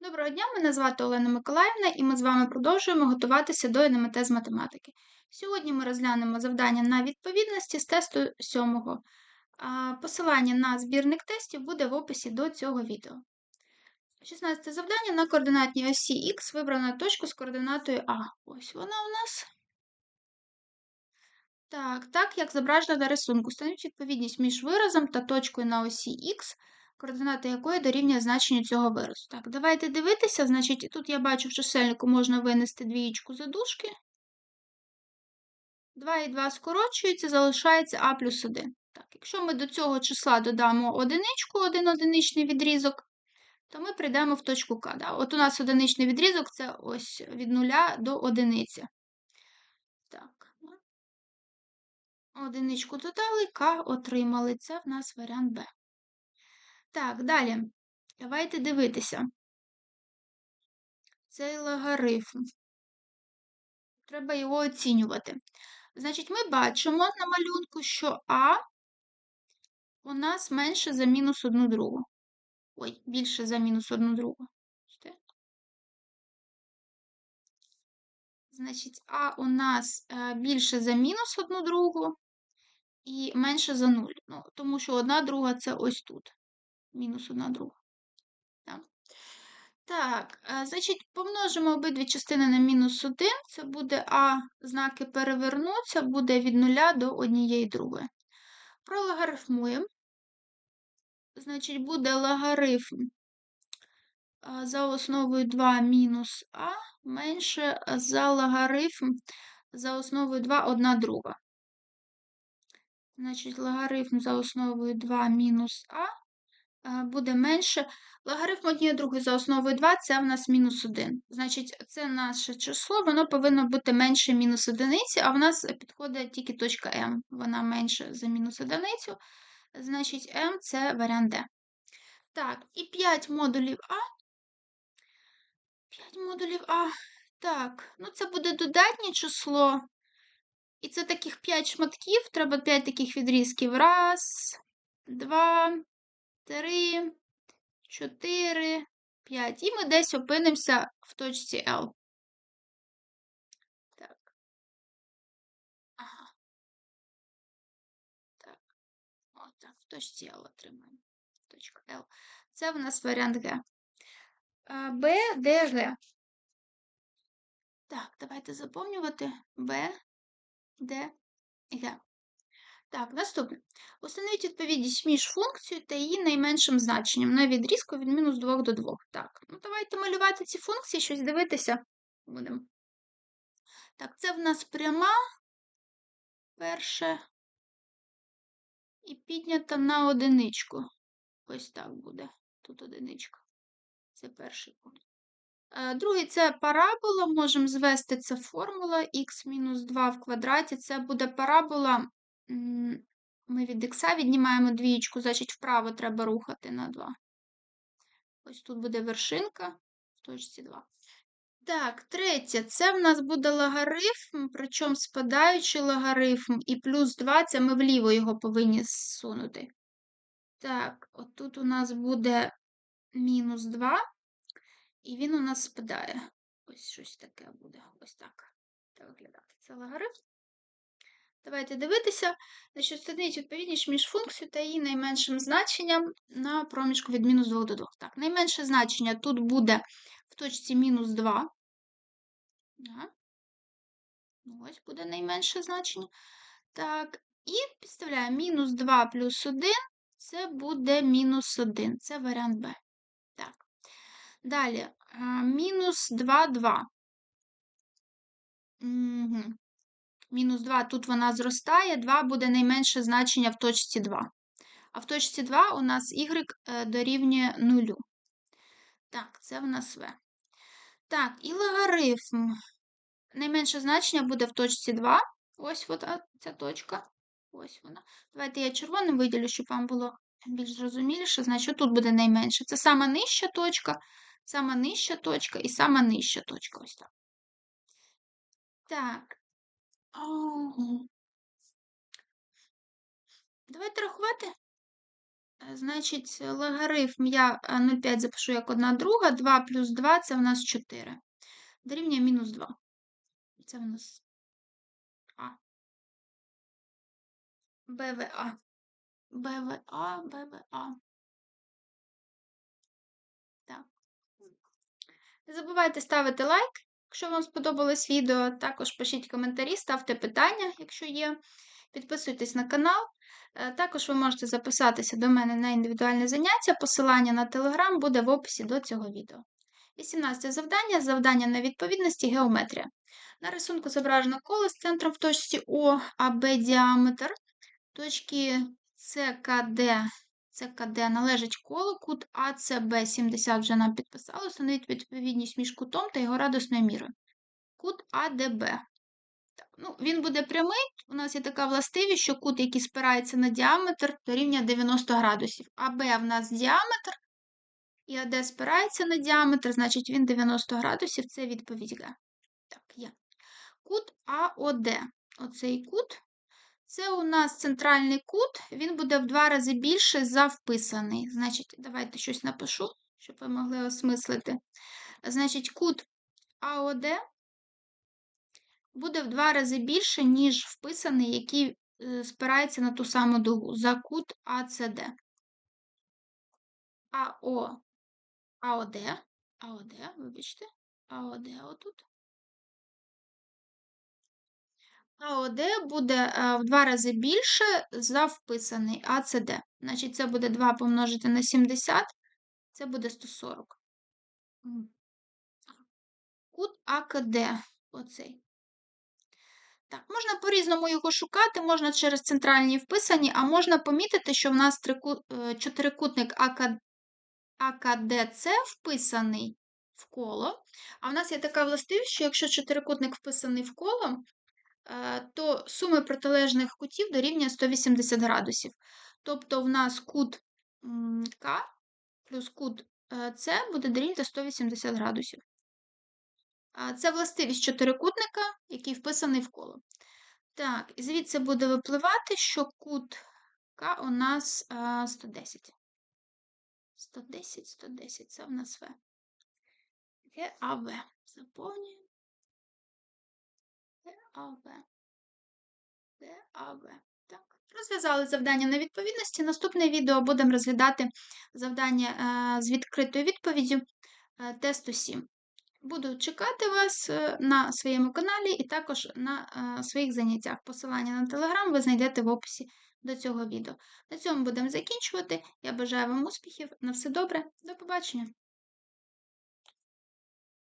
Доброго дня, мене звати Олена Миколаївна, і ми з вами продовжуємо готуватися до НМТ з математики. Сьогодні ми розглянемо завдання на відповідності з тесту 7. Посилання на збірник тестів буде в описі до цього відео. 16 завдання на координатній осі Х вибрано точку з координатою А. Ось вона у нас. Так, так, як зображено на рисунку, становить відповідність між виразом та точкою на осі Х координати якої дорівнює значенню цього виразу. Так, давайте дивитися. Значить, тут я бачу в чисельнику можна винести двієчку за дужки. 2 і 2 скорочується, залишається А плюс 1. Так, Якщо ми до цього числа додамо одиничку, один одиничний відрізок, то ми прийдемо в точку К. Да? От у нас одиничний відрізок це ось від нуля до одиниці. Так. Одиничку додали, К отримали. Це в нас варіант Б. Так, далі. Давайте дивитися. Цей логарифм. Треба його оцінювати. Значить, ми бачимо на малюнку, що А у нас менше за мінус одну другу. Ой, більше за мінус одну другу. Значить, А у нас е, більше за мінус одну другу і менше за нуль. Ну, Тому що одна друга це ось тут мінус одна друга. Так, так е, значить, помножимо обидві частини на мінус 1. Це буде А, знаки перевернуться, буде від 0 до однієї другої. Прологарифмуємо. Значить, буде логарифм е, за основою 2 мінус А менше за логарифм за основою 2 1 друга. Значить, логарифм за основою 2 мінус А буде менше. Логарифм однієї другої за основою 2 це в нас мінус 1. Значить, це наше число, воно повинно бути менше мінус одиниці, а в нас підходить тільки точка М. Вона менше за мінус одиницю. Значить, М це варіант Д. Так, і 5 модулів А. 5 модулів А. Так, ну це буде додатнє число. І це таких 5 шматків. Треба 5 таких відрізків. Раз, два, три, чотири, п'ять. І ми десь опинимося в точці L. Так. Ага. Так. О, так, в точці L отримаємо. Точка L. Це в нас варіант Г. Б, Д, Г. Так, давайте заповнювати Б, Д, Г. Так, наступне. Установіть відповідність між функцією та її найменшим значенням на відрізку від мінус 2 до 2. Так, ну давайте малювати ці функції, щось дивитися будемо. Так, це в нас пряма перше. І піднята на одиничку. Ось так буде. Тут одиничка. Це перший пункт. Е, другий це парабола. Можемо звести це формула х-2 в квадраті. Це буде парабола ми від х віднімаємо двієчку, значить вправо треба рухати на 2. Ось тут буде вершинка в точці 2. Так, третє, це в нас буде логарифм, причому спадаючий логарифм, і плюс 2 це ми вліво його повинні зсунути. Так, отут у нас буде мінус 2, і він у нас спадає. Ось щось таке буде. Ось так. Так виглядати. Це логарифм. Давайте дивитися, значить, встановіть відповідність між функцією та її найменшим значенням на проміжку від мінус 2 до 2. Так, найменше значення тут буде в точці мінус 2. Ось буде найменше значення. Так, і підставляємо мінус 2 плюс 1, це буде мінус 1. Це варіант Б. Так. Далі, мінус 2, 2. Угу мінус 2, тут вона зростає, 2 буде найменше значення в точці 2. А в точці 2 у нас y е, дорівнює 0. Так, це в нас В. Так, і логарифм. Найменше значення буде в точці 2. Ось вона, ця точка. Ось вона. Давайте я червоним виділю, щоб вам було більш зрозуміліше. Значить, тут буде найменше. Це сама нижча точка, сама нижча точка і сама нижча точка. Ось так. Так, Давайте рахувати. Е, Значить, логарифм я е, 0,5 запишу як 1 друга, 2 плюс 2 це в нас 4. Дорівнює мінус 2. Це в нас А. БВА. БВА, БВА. Так. Не забувайте ставити лайк, якщо вам сподобалось відео. Також пишіть коментарі, ставте питання, якщо є. Підписуйтесь на канал. Е, Також ви можете записатися до мене на індивідуальне заняття. Посилання на телеграм буде в описі до цього відео. 18 завдання завдання на відповідності геометрія. На рисунку зображено коло з центром в точці О, АБ діаметр. Точки СКД, ЦКД належить коло, кут АЦБ 70 вже нам підписали, встановіть відповідність між кутом та його радусною мірою. Кут АДБ. Так, ну, Він буде прямий. У нас є така властивість, що кут, який спирається на діаметр, дорівнює 90 градусів. АБ в нас діаметр, і АД спирається на діаметр, значить він 90 градусів, це відповідь Г. Так, є. Кут АОД. Оцей кут. Це у нас центральний кут, він буде в два рази більше за вписаний. Значить, давайте щось напишу, щоб ви могли осмислити. Значить, кут АОД буде в два рази більше, ніж вписаний, який е, спирається на ту саму дугу за кут АЦД. АО, АОД, АОД, вибачте, АОД отут. АОД буде е, в два рази більше за вписаний АЦД. Значить, це буде 2 помножити на 70, це буде 140. Кут АКД, оцей. Так, можна по-різному його шукати, можна через центральні вписані, а можна помітити, що в нас е, чотирикутник АК... АКДЦ вписаний в коло. А в нас є така властивість, що якщо чотирикутник вписаний в коло, то суми протилежних кутів дорівнює 180 градусів. Тобто в нас кут К плюс кут е, С буде дорівнювати 180 градусів. Це властивість чотирикутника, який вписаний в коло. Так, і звідси буде випливати, що кут К у нас 110. 110, 110, це в нас В. ГАВ. Заповнюємо. ГАВ. ГАВ. Так. Розв'язали завдання на відповідності. Наступне відео будемо розглядати завдання е, з відкритою відповіддю е, тесту 7. Буду чекати вас е, на своєму каналі і також на своїх заняттях. Посилання на телеграм ви знайдете в описі до цього відео. На цьому будемо закінчувати. Я бажаю вам успіхів. На все добре, до побачення!